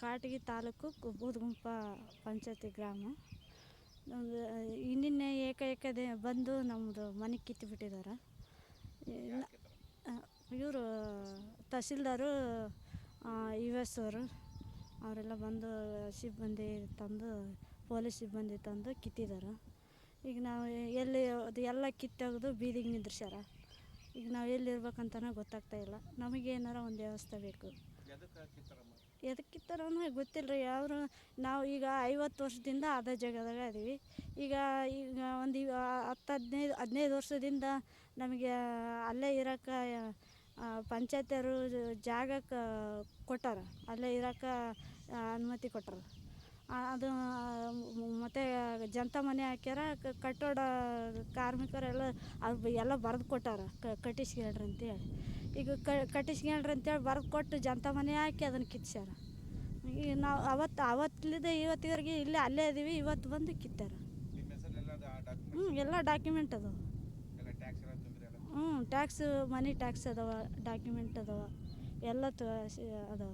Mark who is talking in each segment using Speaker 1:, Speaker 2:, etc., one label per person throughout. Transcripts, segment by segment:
Speaker 1: ಕಾಟಗಿ ತಾಲೂಕು ಬೂದುಗುಂಪ ಪಂಚಾಯತಿ ಗ್ರಾಮ. ನಮ್ದು ಇನ್ನಿನ್ನೆ ಏಕೈಕದೆ ಬಂದು ನಮ್ಮದು ಮನೆ ಕಿತ್ತು ಬಿಟ್ಟಿದ್ದಾರೆ ಇವರು ತಹಸೀಲ್ದಾರು ಯು ಎಸ್ ಅವರು. ಅವರೆಲ್ಲ ಬಂದು ಸಿಬ್ಬಂದಿ ತಂದು, ಪೊಲೀಸ್ ಸಿಬ್ಬಂದಿ ತಂದು ಕಿತ್ತಿದ್ದಾರೆ ಈಗ ನಾವು ಎಲ್ಲಿ, ಅದು ಎಲ್ಲ ಕಿತ್ತೊಗೆದು ಬೀದಿಗೆ ನಿಂದ್ರಿಸ್ಯಾರ. ಈಗ ನಾವು ಎಲ್ಲಿರ್ಬೇಕಂತನೇ ಗೊತ್ತಾಗ್ತಾ ಇಲ್ಲ. ನಮಗೆ ಏನಾರ ಒಂದು ವ್ಯವಸ್ಥೆ ಬೇಕು. ಎದಕ್ಕಿತ್ತಾರ ಗೊತ್ತಿಲ್ಲ ರೀ ಅವರು ನಾವು ಈಗ ಐವತ್ತು ವರ್ಷದಿಂದ ಅದೇ ಜಾಗದಾಗ ಅದೀವಿ ಈಗ ಈಗ ಒಂದು ಹತ್ತು ಹದಿನೈದು ಹದಿನೈದು ವರ್ಷದಿಂದ ನಮಗೆ ಅಲ್ಲೇ ಇರೋಕೆ ಪಂಚಾಯತಿಯವರು ಜಾಗಕ್ಕೆ ಕೊಟ್ಟಾರ. ಅಲ್ಲೇ ಇರೋಕೆ ಅನುಮತಿ ಕೊಟ್ಟಾರ. ಅದು ಜಂತ ಮನೆ ಹಾಕ್ಯಾರ ಕಟ್ಟಡ ಕಾರ್ಮಿಕರೆಲ್ಲ ಅದು ಎಲ್ಲ ಬರೆದು ಕೊಟ್ಟಾರ ಕಟ್ಟಿಸ್ಕೊಳ್ರಿ ಅಂತೇಳಿ. ಈಗ ಕಟ್ಟಿಸ್ಕೊಳ್ರಿ ಅಂತೇಳಿ ಬರೆದು ಕೊಟ್ಟು ಜಂತ ಮನೆ ಹಾಕಿ ಅದನ್ನು ಕಿತ್ಸ್ಯಾರ. ಈಗ ನಾವು ಅವತ್ತು ಅವತ್ತಿಲಿದ್ದ ಇವತ್ತಿವರೆಗೆ ಇಲ್ಲೇ ಅಲ್ಲೇ ಇದೀವಿ ಇವತ್ತು ಬಂದು ಕಿತ್ತಾರ. ಹ್ಞೂ ಎಲ್ಲ ಡಾಕ್ಯುಮೆಂಟ್ ಅದಾವ. ಹ್ಞೂ ಟ್ಯಾಕ್ಸ್ ಮನಿ ಟ್ಯಾಕ್ಸ್ ಅದಾವ ಡಾಕ್ಯುಮೆಂಟ್ ಅದಾವ ಎಲ್ಲ ಅದಾವ.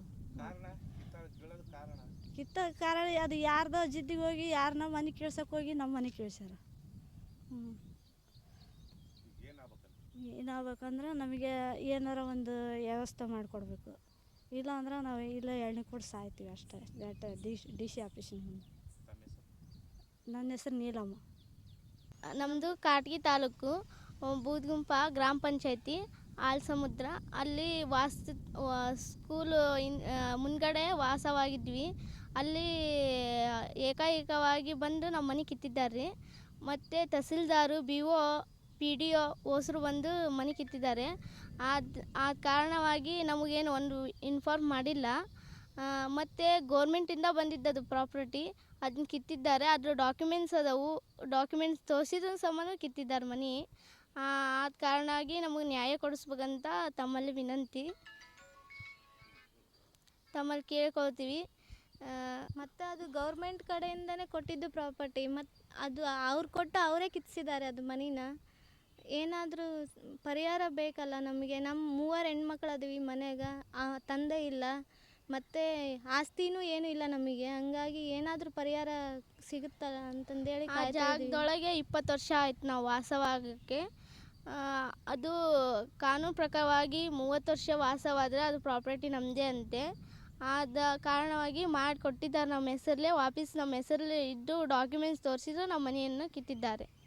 Speaker 2: ಕಿತ್ತ ಕಾರಣ
Speaker 1: ಅದು ಯಾರ್ದೋ ಜಿದ್ದಿಗೆ ಹೋಗಿ ಯಾರನ್ನ ಮನೆ ಕೇಳ್ಸಕ್ಕೆ ಹೋಗಿ ನಮ್ಮ ಮನೆ ಕೇಳ್ಸ್ಯಾರ. ಹ್ಞೂ ಏನಾಗಬೇಕಂದ್ರೆ ನಮಗೆ ಏನಾರ ಒಂದು ವ್ಯವಸ್ಥೆ ಮಾಡಿಕೊಡ್ಬೇಕು. ಇಲ್ಲ ಅಂದ್ರೆ ನಾವು ಇಲ್ಲೇ ಎಣ್ಣೆ ಕೂಡ ಸಾಯ್ತೀವಿ ಅಷ್ಟೇ. ದಟ್ ಡಿ ಡಿ ಸಿ ಆಫೀಸಿನ ನನ್ನ ಹೆಸರು ನೀಲಮ್ಮ.
Speaker 3: ನಮ್ಮದು ಕಾಟಗಿ ತಾಲೂಕು ಬೂದ್ಗುಂಪ ಗ್ರಾಮ ಪಂಚಾಯತಿ, ಆಲ್ಸಮುದ್ರ. ಅಲ್ಲಿ ವಾಸ ಸ್ಕೂಲು ಇನ್ ಮುಂದ್ಗಡೆ ವಾಸವಾಗಿದ್ವಿ. ಅಲ್ಲಿ ಏಕಾಏಕವಾಗಿ ಬಂದು ನಮ್ಮ ಮನೆ ಕಿತ್ತಿದ್ದಾರೆ. ರೀ ಮತ್ತು tahsildar, B O, P D O, ಓಸರು ಬಂದು ಮನೆ ಕಿತ್ತಿದ್ದಾರೆ. ಆದ, ಆ ಕಾರಣವಾಗಿ ನಮಗೇನು ಒಂದು ಇನ್ಫಾರ್ಮ್ ಮಾಡಿಲ್ಲ. ಮತ್ತು ಗೋರ್ಮೆಂಟಿಂದ ಬಂದಿದ್ದದು ಪ್ರಾಪರ್ಟಿ ಅದನ್ನ ಕಿತ್ತಿದ್ದಾರೆ. ಅದ್ರ ಡಾಕ್ಯುಮೆಂಟ್ಸ್ ಅದಾವು. ಡಾಕ್ಯುಮೆಂಟ್ಸ್ ತೋರಿಸಿದ ಸಂಬಂಧ ಕಿತ್ತಿದ್ದಾರೆ ಮನೆ. ಆದ ಕಾರಣವಾಗಿ ನಮಗೆ ನ್ಯಾಯ ಕೊಡಿಸ್ಬೇಕಂತ ತಮ್ಮಲ್ಲಿ ವಿನಂತಿ. ತಮ್ಮಲ್ಲಿ ಕೇಳ್ಕೊಳ್ತೀವಿ. ಮತ್ತು ಅದು ಗೌರ್ಮೆಂಟ್ ಕಡೆಯಿಂದನೇ ಕೊಟ್ಟಿದ್ದು ಪ್ರಾಪರ್ಟಿ ಮತ್ತು ಅದು ಅವ್ರು ಕೊಟ್ಟು ಅವರೇ ಕಿತ್ತಿಸಿದ್ದಾರೆ ಅದು ಮನೇನ. ಏನಾದರೂ ಪರಿಹಾರ ಬೇಕಲ್ಲ ನಮಗೆ. ನಮ್ಮ ಮೂವರು ಹೆಣ್ಮಕ್ಳು ಅದೀವಿ ಮನೆಗೆ ತಂದೆ ಇಲ್ಲ. ಮತ್ತು ಆಸ್ತಿನೂ ಏನೂ ಇಲ್ಲ ನಮಗೆ. ಹಂಗಾಗಿ ಏನಾದರೂ ಪರಿಹಾರ ಸಿಗುತ್ತಲ್ಲ ಅಂತಂದೇಳಿ ಆ ಜಾಗದೊಳಗೆ ಇಪ್ಪತ್ತು ವರ್ಷ ಆಯ್ತು ನಾವು ವಾಸವಾಗಕ್ಕೆ. ಅದು ಕಾನೂನು ಪ್ರಕಾರವಾಗಿ ಮೂವತ್ತು ವರ್ಷ ವಾಸವಾದರೆ ಅದು ಪ್ರಾಪರ್ಟಿ ನಮ್ಮದೇ ಅಂತೆ. ಆದ ಕಾರಣವಾಗಿ ಮಾಡಿಕೊಟ್ಟಿದ್ದಾರೆ. ನಮ್ಮ ಹೆಸರಲ್ಲೇ ವಾಪಸ್ ನಮ್ಮ ಹೆಸರಲ್ಲೇ ಇದ್ದು ಡಾಕ್ಯುಮೆಂಟ್ಸ್ ತೋರಿಸಿದ್ರು ನಮ್ಮ ಮನೆಯನ್ನು ಕಿತ್ತಿದ್ದಾರೆ.